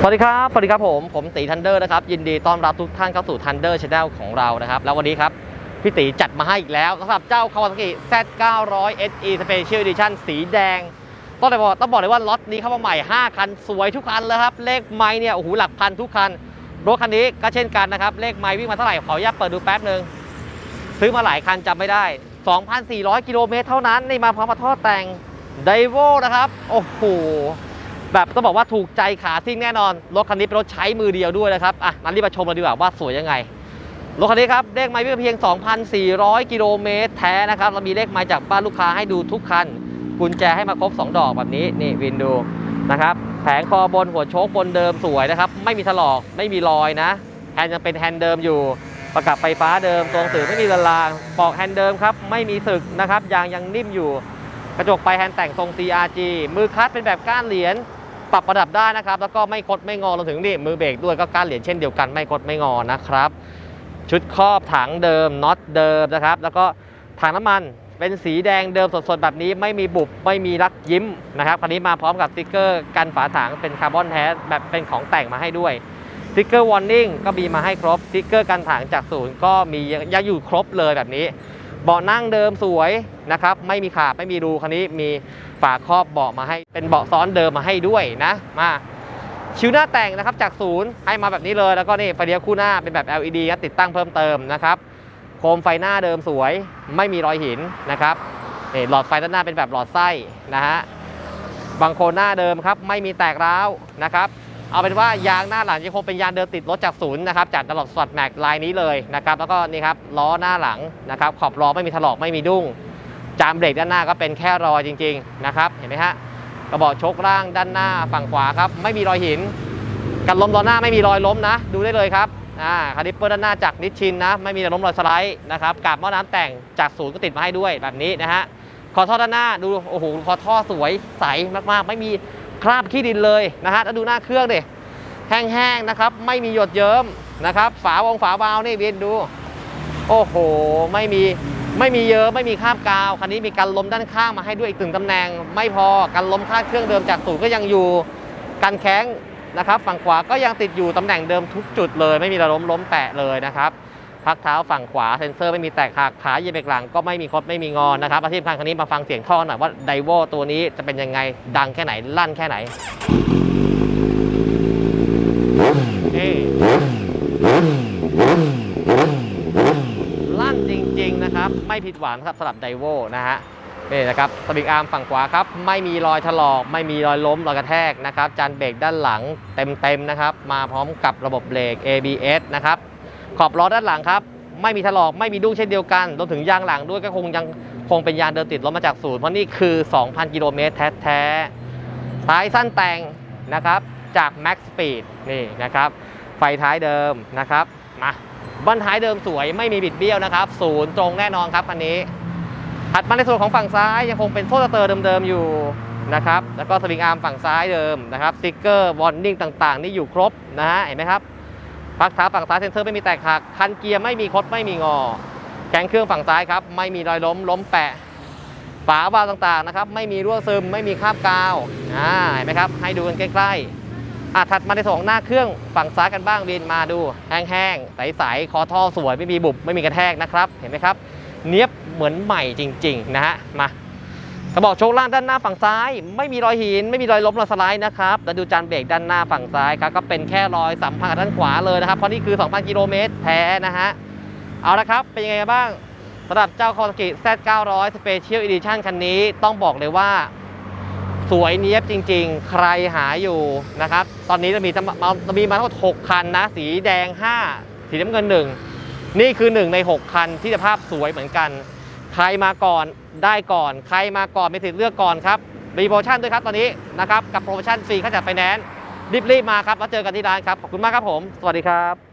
สวัสดีครับ สวัสดีครับผม ผมตีทันเดอร์นะครับ ยินดีต้อนรับทุกท่านเข้าสู่ทันเดอร์ช n แนลของเรานะครับ แล้ววันนี้ครับ พี่ตีจัดมาให้อีกแล้วสำหรับเจ้า Kawasaki Z900 SE Special Edition สีแดง ต้องบอกต้องบอกเลยว่าล็อตนี้เข้ามาใหม่ 5 คัน สวยทุกคันเลยครับ เลขไม้เนี่ย โอ้โห หลักพันทุกคัน รถคันนี้ก็เช่นกันนะครับ เลขไม้วิ่งมาเท่าไหร่ ขออนุญาตเปิดดูแป๊บหนึ่งซื้อมาหลายคันจำไม่ได้ 2,400 กิโลเมตรเท่านั้น นี่มาพร้อมกับท่อแต่งไดโวนะครับ โอ้โห แบบต้องบอกว่าถูกใจขาซิ่งแน่นอน รถคันนี้เป็นรถใช้มือเดียวด้วยนะครับอะนั้นรีบมาชมกันดีกว่าว่าสวยยังไง รถคันนี้ครับเลขไม้วิ่งเพียง 2,400 กิโลเมตรแท้นะครับเรามีเลขไม้จากบ้านลูกค้าให้ดูทุกคัน กุญแจให้มาครบ 2 ดอกแบบนี้นี่วินดูนะครับแผงคอบนหัวโชคบนเดิมสวยนะครับไม่มีถลอกไม่มีรอยนะแฮนด์ยังเป็นแฮนด์เดิมอยู่ประกับไฟฟ้าเดิมตรงสื่อไม่มีละลางปอกแฮนด์เดิมครับไม่มีสึกนะครับยางยังนิ่มอยู่ กระจกไปแฮนด์แต่งทรง CRG มือคัตเป็นแบบก้านเหรียญ ปรับระดับได้นะครับ แล้วก็ไม่คดไม่งอรวมถึงนี่มือเบรกด้วยก็ก้านเหรียญเช่นเดียวกันไม่คดไม่งอนะครับ ชุดครอบถังเดิมน็อตเดิมนะครับ แล้วก็ถังน้ำมันเป็นสีแดงเดิมสดๆแบบนี้ไม่มีบุบไม่มีรักยิ้มนะครับคันนี้มาพร้อมกับสติกเกอร์กันฝาถังเป็นคาร์บอนแท้แบบเป็นของแต่งมาให้ด้วยสติกเกอร์วอร์นิ่งก็มีมาให้ครบสติกเกอร์กันถังจากศูนย์ก็มียังอยู่ครบเลยแบบนี้ เบาะนั่งเดิมสวยนะครับ ไม่มีขาดไม่มีรูคันนี้มีฝาครอบเบาะมาให้ เป็นเบาะซ้อนเดิมมาให้ด้วยนะมาชิวหน้าแต่งนะครับจากศูนย์ให้มาแบบนี้เลยแล้วก็นี่ไฟเลี้ยวคู่หน้าเป็นแบบ LED ติดตั้งเพิ่มเติมนะครับ โคมไฟหน้าเดิมสวย ไม่มีรอยหินนะครับนี่หลอดไฟด้านหน้าเป็นแบบหลอดไส้นะฮะบางโคนหน้าเดิมครับ ไม่มีแตกร้าวนะครับ เอาเป็นว่ายางหน้าหลังยังคงเป็นยางเดิมติดรถจากศูนย์นะครับจากตลอดสวัสดแม็กลายนี้เลยนะครับแล้วก็นี่ครับล้อหน้าหลังนะครับขอบล้อไม่มีถลอกไม่มีดุ้ง จามเบรกด้านหน้าก็เป็นแค่รอยจริง ๆนะครับเห็นไหมฮะกระบอกชกล่างด้านหน้าฝั่งขวาครับไม่มีรอยหิน กันล้มล้อหน้าไม่มีรอยล้มนะ ดูได้เลยครับอ่าคาลิปเปอร์ด้านหน้าจากนิชชินนะไม่มีรอยล้มรอยสไลด์นะครับกาบหม้อน้ำแต่งจากศูนย์ก็ติดมาให้ด้วยแบบนี้นะฮะคอท่อด้านหน้าดูโอ้โหคอท่อสวยใสมากๆ ไม่มี คราบขี้ดินเลยนะฮะแล้วดูหน้าเครื่องดิแห้งๆนะครับ ไม่มีหยดเยิ้มนะครับ ฝาวงฝาวาล์วนี่เวียนดู โอ้โห ไม่มีไม่มีเยอะไม่มีข้ามกาว คันนี้มีการล้มด้านข้างมาให้ด้วยอีกตึงตำแหน่ง ไม่พอการล้มค่าเครื่องเดิมจากศูนย์ก็ยังอยู่การแข้งนะครับ ฝั่งขวาก็ยังติดอยู่ตำแหน่งเดิมทุกจุดเลย ไม่มีระล้มล้มแปะเลยนะครับ พักเท้าฝั่งขวาเซ็นเซอร์ไม่มีแตกหักขาเหยียบเบรกหลังก็ไม่มีคดไม่มีงอนนะครับอาชีพคันคันนี้มาฟังเสียงท่อหน่อยว่าไดโวตัวนี้จะเป็นยังไงดังแค่ไหนลั่นแค่ไหนนี่ลั่นจริงๆนะครับ ไม่ผิดหวังครับสำหรับไดโวนะฮะนี่นะครับสวิงอาร์มฝั่งขวาครับ ไม่มีรอยถลอก ไม่มีรอยล้มรอยกระแทกนะครับ จานเบรกด้านหลังเต็มๆนะครับ มาพร้อมกับระบบเบรก ABS นะครับ ขอบล้อด้านหลังครับ ไม่มีถลอกไม่มีดุ้งเช่นเดียวกันรวมถึงยางหลังด้วยก็คงยังคงเป็นยางเดิมติดรถมาจากศูนย์เพราะนี่คือ 2,000 กิโลเมตรแท้ๆท้ายสั้นแต่งนะครับจาก Max Speed นี่นะครับไฟท้ายเดิมนะครับมาบั้นท้ายเดิมสวยไม่มีบิดเบี้ยวนะครับศูนย์ตรงแน่นอนครับอันนี้ถัดมาในส่วนของฝั่งซ้ายยังคงเป็นโซ่สเตอร์เดิมๆอยู่นะครับแล้วก็สวิงอาร์มฝั่งซ้ายเดิมนะครับสติ๊กเกอร์วอร์นิ่งต่างๆ นี่อยู่ครบนะฮะเห็นไหมครับ พักเท้าฝั่งซ้ายเซ็นเซอร์ไม่มีแตกหัก คันเกียร์ไม่มีคดไม่มีงอ แกงเครื่องฝั่งซ้ายครับ ไม่มีรอยล้มล้มแปะ ฝาวาลต่างๆนะครับ ไม่มีรั่วซึม ไม่มีคราบกาว อ่า เห็นไหมครับ ให้ดูกันใกล้ๆ อะถัดมาในส่วนของหน้าเครื่องฝั่งซ้ายกันบ้างบินมาดู แห้งๆ ใสๆ คอท่อสวย ไม่มีบุบ ไม่มีกระแทกนะครับ เห็นไหมครับ เนียบเหมือนใหม่จริง ๆ นะฮะ มา กระบอกโชคล่างด้านหน้าฝั่งซ้าย ไม่มีรอยหิน ไม่มีรอยล้มรอยสไลด์นะครับแล้วดูจานเบรกด้านหน้าฝั่งซ้ายครับก็เป็นแค่รอยสัมผัสด้านขวาเลยนะครับเพราะนี่คือ 2,000 กิโลเมตรแท้นะฮะเอาละครับ เป็นยังไงบ้างสำหรับเจ้า Kawasaki Z900 Special Edition คันนี้ต้องบอกเลยว่า สวยเนี้ยบจริง ๆ ใครหาอยู่นะครับ ตอนนี้จะมีจะมาจะมีมาทั้งหมด6คันนะ สีแดง 5 สีน้ำเงิน 1 นี่คือ 1 ใน 6 คันที่จะภาพสวยเหมือนกัน ใครมาก่อนได้ก่อน ใครมาก่อนมีสิทธิ์เลือกก่อนครับมีโปรโมชั่นด้วยครับตอนนี้นะครับกับโปรโมชั่นฟรีค่าจัดไฟแนนซ์รีบๆมาครับแล้วเจอกันที่ร้านครับขอบคุณมากครับผม สวัสดีครับ